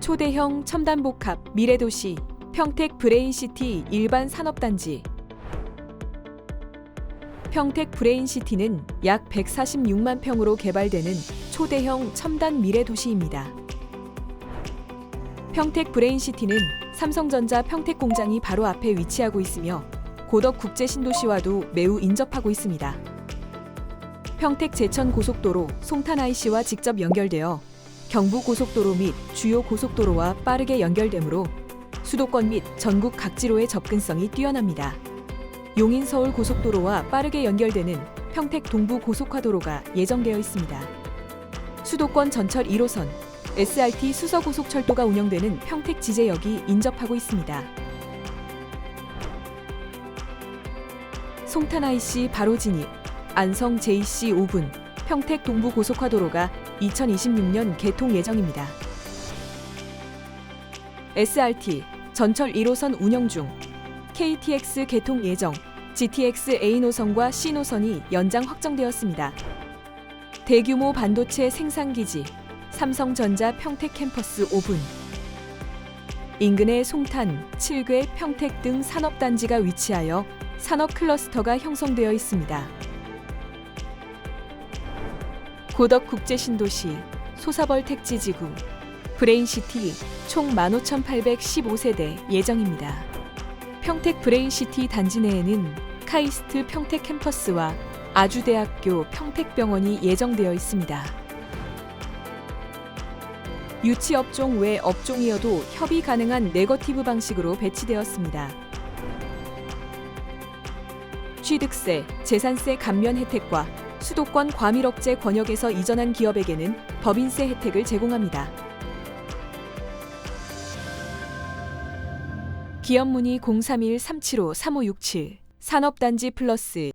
초대형 첨단복합 미래도시 평택 브레인시티 일반 산업단지 평택 브레인시티는 약 146만 평으로 개발되는 초대형 첨단 미래도시입니다. 평택 브레인시티는 삼성전자 평택 공장이 바로 앞에 위치하고 있으며 고덕 국제 신도시와도 매우 인접하고 있습니다. 평택 제천 고속도로 송탄 IC와 직접 연결되어 경부 고속도로 및 주요 고속도로와 빠르게 연결되므로 수도권 및 전국 각지로의 접근성이 뛰어납니다. 용인 서울 고속도로와 빠르게 연결되는 평택 동부 고속화도로가 예정되어 있습니다. 수도권 전철 1호선 SRT 수서고속철도가 운영되는 평택 지제역이 인접하고 있습니다. 송탄 IC 바로 진입, 안성 JC 5분, 평택 동부 고속화도로가 2026년 개통 예정입니다. SRT 전철 1호선 운영 중 KTX 개통 예정, GTX A 노선과 C 노선이 연장 확정되었습니다. 대규모 반도체 생산 기지 삼성전자 평택 캠퍼스 5분 인근의 송탄, 칠괴, 평택 등 산업단지가 위치하여 산업 클러스터가 형성되어 있습니다. 고덕 국제 신도시, 소사벌 택지지구, 브레인시티 총 15,815세대 예정입니다. 평택 브레인시티 단지 내에는 카이스트 평택 캠퍼스와 아주대학교 평택병원이 예정되어 있습니다. 유치 업종 외 업종이어도 협의 가능한 네거티브 방식으로 배치되었습니다. 취득세, 재산세 감면 혜택과 수도권 과밀 억제 권역에서 이전한 기업에게는 법인세 혜택을 제공합니다. 기업 문의 031-375-3567 산업단지 플러스